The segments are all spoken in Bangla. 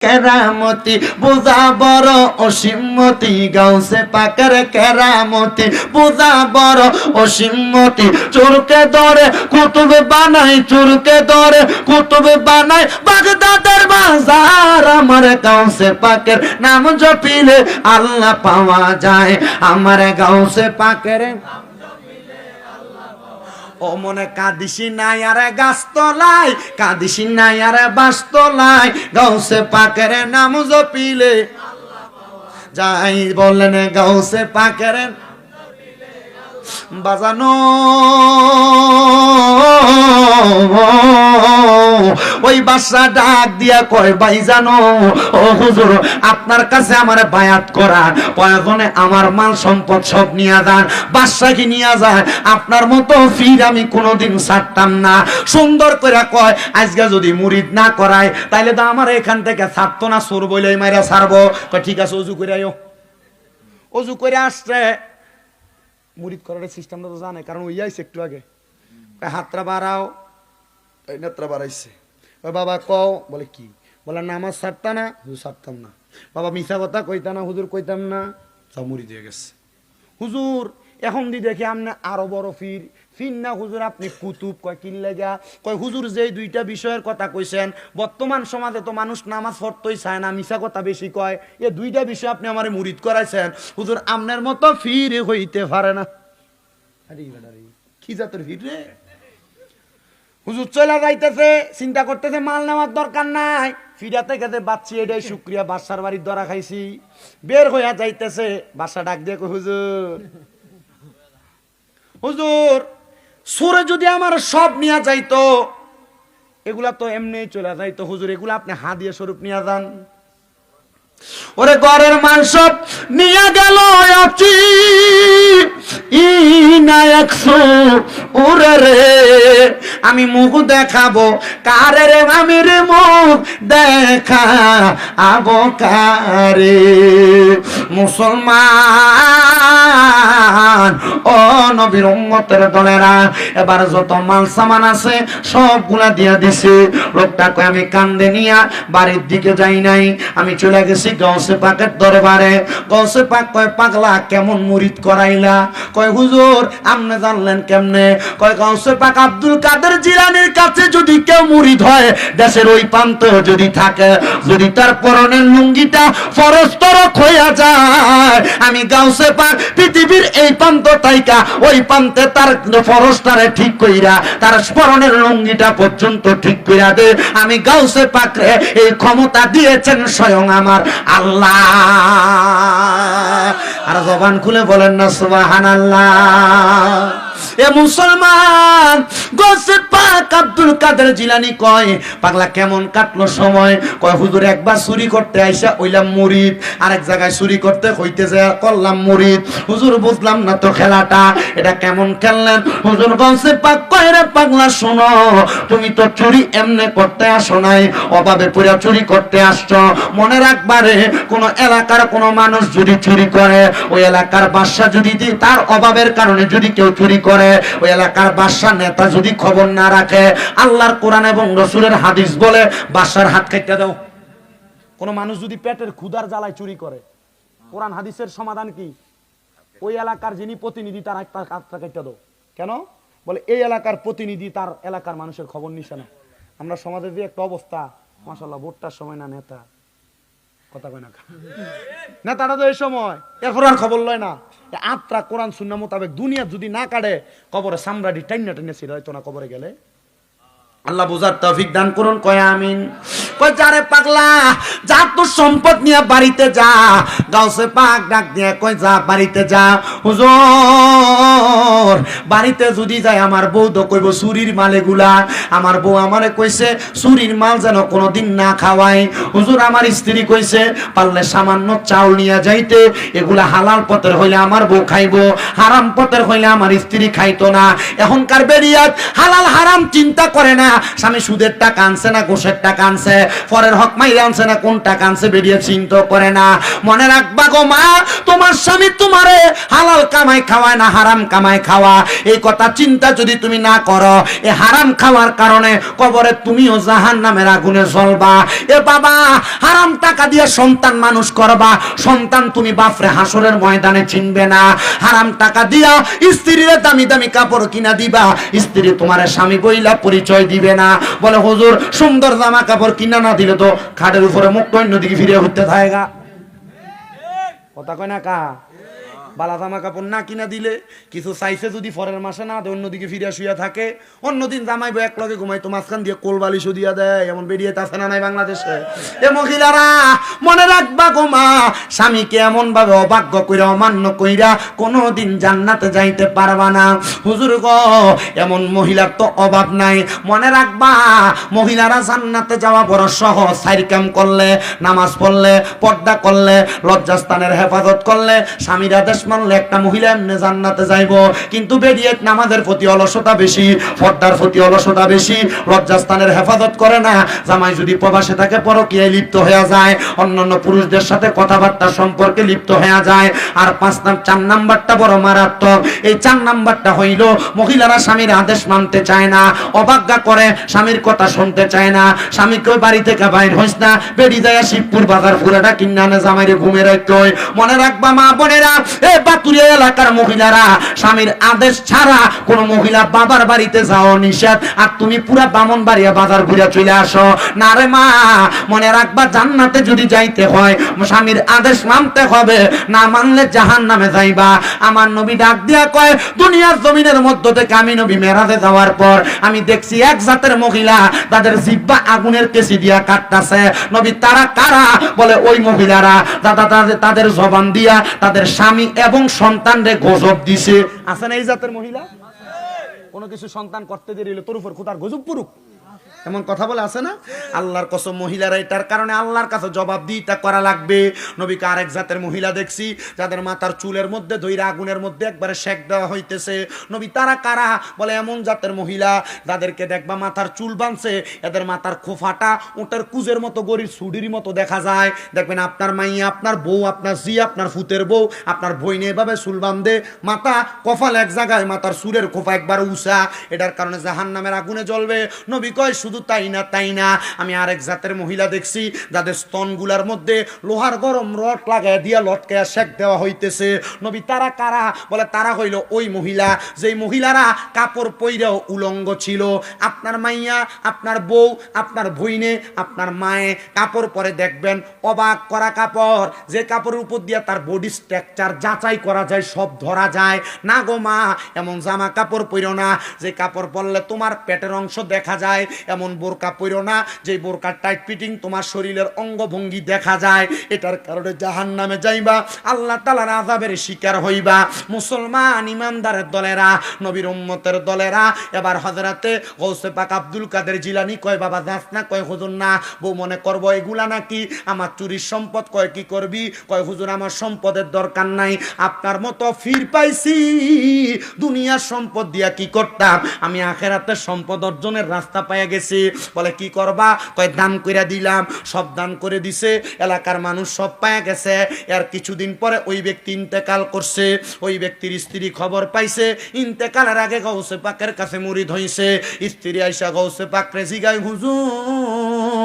কেরামতি, বুঝা বড় অসীমতি গাউসে পাকের কেরামতি, বুঝা বড় অসীমতি চুরকে ধরে কুতুবে বানাই, চুরকে ধরে কুতুবে বানাই, বাগদাদের বাজার আমার গাউসে পাকের নাম জপিলে আল্লাহ পাওয়া যায়। আমার গাউসে পাকের ও মনে কাঁদিসি নাই আরে গাছ তলায় কাঁদিসি নাই আরে বাস তলায় গাউসে পাকের নাম জপিলে। যাই বললেন, গাউসে পাকের বাজানো। ওই বাসা ডাক দিয়া কয়, ভাই জানো, ও হুজুর, আপনার কাছে আমার বায়াত করা প্রয়োজনে আমার মাল সম্পদ সব নিয়ে যান বাদশাকে নিয়ে যায়, আপনার মতো ফির আমি কোনোদিন ছাড়তাম না। সুন্দর করে কয়, আজকে যদি মুরিদ না করায়, তাইলে তো আমার এখান থেকে ছাড়তো না সুর বইলে মাইরা ছাড়বো। ঠিক আছে, অজু করে অজু করে আসছে। মুরিদ করার সিস্টেমটা তো জানে, কারণ ওই আইসে একটু আগে। হাতটা বাড়াও। নেত্রা বাড়াইছে। বাবা, কও। বলে, কি? বলে না আমার ছাড়তা না, হুজুর ছাড়তাম না। বাবা মিশা কথা কইতা না, হুজুর কইতাম না। সব মুড়ি দিয়ে গেছে। হুজুর, এখন দি দেখি আপনি আরও বড় ফির ফির না, হুজুর, আপনি কুতুব, কয় কিনলে গা কয় হুজুর, যেই দুইটা বিষয়ের কথা কইছেন, বর্তমান সমাজে তো মানুষ নামাজ পড়তেই চায় না মিশা কথা বেশি কয়, এ দুইটা বিষয় আপনি আমার মুরিদ করাইছেন, হুজুর, আপনার মতো ফির হইতে পারে না। কি জাতের ভিড় রে? হুজুর চলে যাইতেছে, চিন্তা করতেছে, মাল নেওয়ার দরকার নাই। ফিরাতে গেছে বাচ্চি এটাই শুক্রিয়া, বাসার বাড়ির দরা খাইছি। বের হইয়া যাইতেছে, বাসা ডাক দিয়ে হুজুর। হুজুর সুরে যদি আমার সব নিয়ে যাইতো, এগুলা তো এমনি চলে যাইতো। হুজুর, এগুলা আপনি হাদিয়া স্বরূপ নিয়ে যান। ওরে মান সব নিয়ে গেল আমি মুখ দেখাবো, কারে রে আমি রে মুখ দেখা আবো কারে। মুসলমান ও নবীর উম্মতের দলেরা, এবার যত মাল সামান আছে সবগুলা দিয়া দিছে। আমি কান্দে নিয়া বাড়ির দিকে যাই নাই। আমি চলে গেছি গৌসে পাকের দরবারে। গৌসে পাক কয়, পাগলা, কেমন মুরিদ করাইলা? কয়, হুজুর জানলেন কেমনে? কয় গৌসে পাক আব্দুল কাদের জিলানির কাছে যদি কেউ মুরিদ হয়, দেশের ওই প্রান্ত যদি থাকে, যদি তার পরনের লুঙ্গিটা ফরস্তরক হইয়া যায়, আমি গাউসে পাক পৃথিবীর এই প্রান্ত তাইকা, ওই প্রান্তে তার ফরসটারে ঠিক কইরা, তার স্মরণের লুঙ্গিটা পর্যন্ত ঠিক কইরা দে। আমি গাউসে পাকরে এই ক্ষমতা দিয়েছেন স্বয়ং আমার আল্লাহ। আর জবান খুলে বলেন না সুবাহান আল্লাহ এ মুসলমান গোসে পাক আব্দুল কাদের জিলানি কয়, পাগলা কেমন কাটলো সময়? কয়, হুজুর, একবার চুরি করতে আইসা ওইলাম মুরিদ, আরেক জায়গায় চুরি করতে হইতে যায় করলাম মুরিদ। হুজুর, বুঝলাম না তো খেলাটা, এটা কেমন খেললেন? হুজুর গৌসে পাক কয় রে পাগলা, শোনো, তুমি তো চুরি এমনে করতে আসো নাই, অভাবে পুরা চুরি করতে আসছো। মনে রাখবারে কোন এলাকার কোন মানুষ যদি চুরি করে, ওই এলাকার বাদশা যদি তার অভাবের কারণে যদি কেউ চুরি করে ওই এলাকার বাদশা নেতা যদি খবর না রাখে, আল্লাহর কোরআন এবং রসুলের হাদিস বলে, বাদশার হাত কাটতে দাও। কোন মানুষ যদি পেটের ক্ষুধার জ্বালায় চুরি করে, কোরআন হাদিসের সমাধান কি? ওই এলাকার যিনি প্রতিনিধি, তার একটা হাতটা কেটে দাও। কেন? বলে, এই এলাকার প্রতিনিধি তার এলাকার মানুষের খবর নিছে না। আমরা সমাজের যে একটা অবস্থা মাসাল্লাহ ভোটটার সময় না নেতা। কথা কয় না নেতাটা তো এই সময়, এরপর আর খবর লয় না। এ আত্রা কোরআন শূন্য মোতাবেক দুনিয়া যদি না কাটে, কবরে সামরাডি টাইনা টাইনে ছিল, হয়তো না কবরে গেলে। আল্লাহ বুঝার তফিক দান করুন, কয়া আমিন। কয় পাগলা, যা তোর সম্পদ নিয়ে বাড়িতে যা। গাউসে পাক ডাক দিয়ে কয়, যা, বাড়িতে যা। হুজুর, বাড়িতে যদি যায়, আমার বউ তো কইব, চুরির মালেগুলা আমার বউ আমারে কইছে, চুরির মাল যেন কোনোদিন না খাওয়াই হুজুর, আমার স্ত্রী কইছে, পারলে সামান্য চাউল নিয়ে যাইতে, এগুলা হালাল পথের হইলে আমার বউ খাইব, হারাম পথের হইলে আমার স্ত্রী খাইতো না। এখনকার বেরিয়াত হালাল হারাম চিন্তা করে না, স্বামী সুদের টাকা আনছে না গোসের টাকা আনছে। পরের হক মাইরে আনছে না কোন টাকা আনছে বেরিয়ে চিন্তা করে না। মনে রাখবা গো মা, তোমার স্বামী তোমারে হালাল কামাই খাওয়ায় না, হারাম কামাই খাওয়া। এই কথা চিন্তা যদি তুমি না করো, এ হারাম খাওয়ার কারণে কবরে তুমিও জাহান নামের আগুনে জ্বলবা। এ বাবা, হারাম টাকা দিয়ে সন্তান মানুষ করবা, সন্তান তুমি বাপরে হাসরের ময়দানে চিনবে না। হারাম টাকা দিয়া স্ত্রীর দামি দামি কাপড় কিনা দিবা, স্ত্রী তোমার স্বামী বইলা পরিচয় দিবে না। বলে, হুজুর, সুন্দর জামা কাপড় কিনা না দিলে তো খাটের উপরে মুখ অন্যদিকে ফিরে উঠতে থাকে কথা কয় না কা? বালা জামা কাপড় না কিনা দিলে, কিছু চাইছে যদি পরের মাসে না দেয়, অন্যদিকে ফিরে শুয়ে থাকে। অন্যদিন জামাইবো এক লগে ঘুমাই তো মাঝখান দিয়ে কোল বালিশও দিয়া দেয়, এমন বেরিয়ে আছে না নাই বাংলাদেশে? এ মহিলারা, মনে রাখবা গো মা, স্বামীকে এমন ভাবে অবাক্য কইরা, অমান্য কইরা কোনোদিন জান্নাতে যাইতে পারবা না। হুজুর গো, এমন মহিলার তো অভাব নাই। মনে রাখবা, মহিলারা জান্নাতে যাওয়া বড় সহজ। সাইর কাম করলে, নামাজ পড়লে, পর্দা করলে, লজ্জাস্থানের হেফাজত করলে, স্বামীরা আদেশ মানলে একটা মহিলা এমনি জান্নাতে যাইব, কিন্তু বেরিয়ে নামাজের প্রতি অলসতা বেশি, পর্দার প্রতি অলসতা বেশি, লজ্জাস্থানের হেফাজত করে না জামাই যদি প্রবাসে থাকে, পরকীয়ায় লিপ্ত হয়ে যায়, অন্যান্য পুরুষদের সাথে কথাবার্তা সম্পর্কে লিপ্ত হয়ে যায়, আর পাঁচ নাম, চার নাম্বারটা বড় মারাত্মক এই চার নাম্বারটা হইল, মহিলারা স্বামীর আদেশ মানতে চায় না অবাজ্ঞা করে, স্বামীর কথা শুনতে চায় না স্বামীকে বাড়ি থেকে বাইর হইস না বেরিয়ে যায় শিবপুর বাজার পুরাটা কিনে আনে জামাইরে ঘুমে রাখতে। মনে রাখবা মা বোনেরা, এ এলাকার মহিলারা, স্বামীর আদেশ ছাড়া কোন মহিলা বাবার বাড়িতে যাও নিষেধ। আর তুমি পুরা বামন বাড়িয়া বাজার ঘুরে চলে আসো। না রে মা, মনে রাখবা জান্নাতে যদি যাইতে হয়, স্বামীর আদেশ মানতে হবে, না মানলে জাহান নামে যাইবা। আমার নবী ডাক দিয়া কয়, দুনিয়ার জমিনের মধ্য থেকে আমি নবী মেরাজে যাওয়ার পর আমি দেখছি এক জাতের মহিলা তাদের জিব্বা আগুনের কেসি দিয়া কাটতাছে। নবী তারা কারা? বলে, ওই মহিলারা দাদা তাদের জবান দিয়া তাদের স্বামী এবং সন্তানরে গজব দিছে। আছেন এই জাতের মহিলা? কোনো কিছু সন্তান করতে দেরি তোর উপর খুদার গজব পুরুক এমন কথা বলে আছে না? আল্লাহর কসম মহিলারা এটার কারণে আল্লাহর কাছে জবাব দিতে করা লাগবে। নবীকে আরেক জাতের মহিলা দেখছি, যাদের মাথার চুলের মধ্যে দইরা আগুনের মধ্যে একবারে শেক দেওয়া হইতেছে। নবী তারা কারা? বলে এমন জাতের মহিলা, যাদেরকে দেখবা মাথার চুল বানছে এদের মাথার খোফাটা ওটার কুজের মতো, গরির সুডির মতো দেখা যায়। দেখবেন আপনার মাইয়া, আপনার বউ, আপনার জি, আপনার ফুতের বউ, আপনার বইনে এভাবে চুল বান্ধে মাথা কফাল এক জায়গায়, মাথার চুলের খোফা একবার উষা এটার কারণে জাহান নামের আগুনে জ্বলবে। নবী কয়, শুধু তাই না তাই না? আমি আরেক জাতের মহিলা দেখছি, যাদের স্তনগুলার মধ্যে লোহার গরম রড লাগায় দিয়া লটকায়া শেক দেওয়া হইতেছে। নবী তারা কারা? বলে, তারা হইল ওই মহিলা, যেই মহিলারা কাপড় পইরাও উলঙ্গ ছিল। আপনার মাইয়া, আপনার বউ, আপনার ভইনে, আপনার মায়ে কাপড় পরে দেখবেন অবাক করা কাপড়। যে কাপড়ের উপর দিয়ে তার বডি স্ট্রাকচার যাচাই করা যায়, সব ধরা যায়। না গো মা, এমন জামা কাপড় পইরো না। যে কাপড় পরলে তোমার পেটের অংশ দেখা যায় এমন বোরকা পইরো না যে বোরকার টাইট ফিটিং তোমার শরীরের অঙ্গভঙ্গি দেখা যায়, এটার কারণে জাহান নামে যাইবা, আল্লাহ তালার আজাবের শিকার হইবা। মুসলমান ইমানদারের দলেরা, নবীর উম্মতের দলেরা, এবার হজরাতে গৌসে পাক আব্দুল কাদের জিলানি কয়, বাবা, যাস না, কয়, হুজুর, না। বউ মনে করব, এগুলা নাকি আমার চুরির সম্পদ? কয়, কি করবি? কয়, হুজুর, আমার সম্পদের দরকার নাই, আপনার মতো ফির পাইছি, দুনিয়ার সম্পদ দিয়া কি করতাম? আমি আখেরাতের সম্পদ অর্জনের রাস্তা পাইয়া গেছে। বলে, কি করবা? কয়, দান করে দিলাম। সব দান করে দিছে। এলাকার মানুষ সব পায়া গেছে। আর কিছুদিন পরে ওই ব্যক্তি ইন্তেকাল করছে। ওই ব্যক্তির স্ত্রী খবর পাইছে। ইন্তেকালের আগে গৌসে পাকের কাছে মুড়ি ধইছে। স্ত্রী আইসা গৌসে পাক রেজি গাই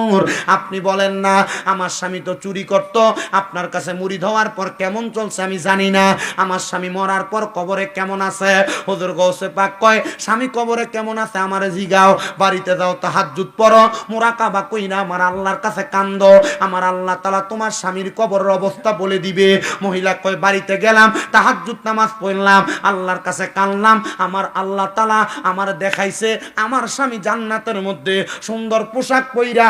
হুজুর আপনি বলেন না, আমার স্বামী তো চুরি করত, আপনার কাছে মুড়ি ধোয়ার পর কেমন চলছে আমি জানি না, আমার স্বামী মরার পর কবরে কেমন আছে? হুজুর গৌসে পাক কয়, স্বামী কবরে কেমন আছে আমারে জিগাও, বাড়িতে যাও, তাহাজ্জুদ পড়ো, মোরাকাবা কই না আমার আল্লাহর কাছে কান্দ, আমার আল্লাহ তালা তোমার স্বামীর কবরের অবস্থা বলে দিবে। মহিলা কয়, বাড়িতে গেলাম, তাহাজ্জুদ নামাজ পড়লাম, আল্লাহর কাছে কানলাম আমার আল্লাহ তালা আমার দেখাইছে, আমার স্বামী জান্নাতের মধ্যে সুন্দর পোশাক পইরা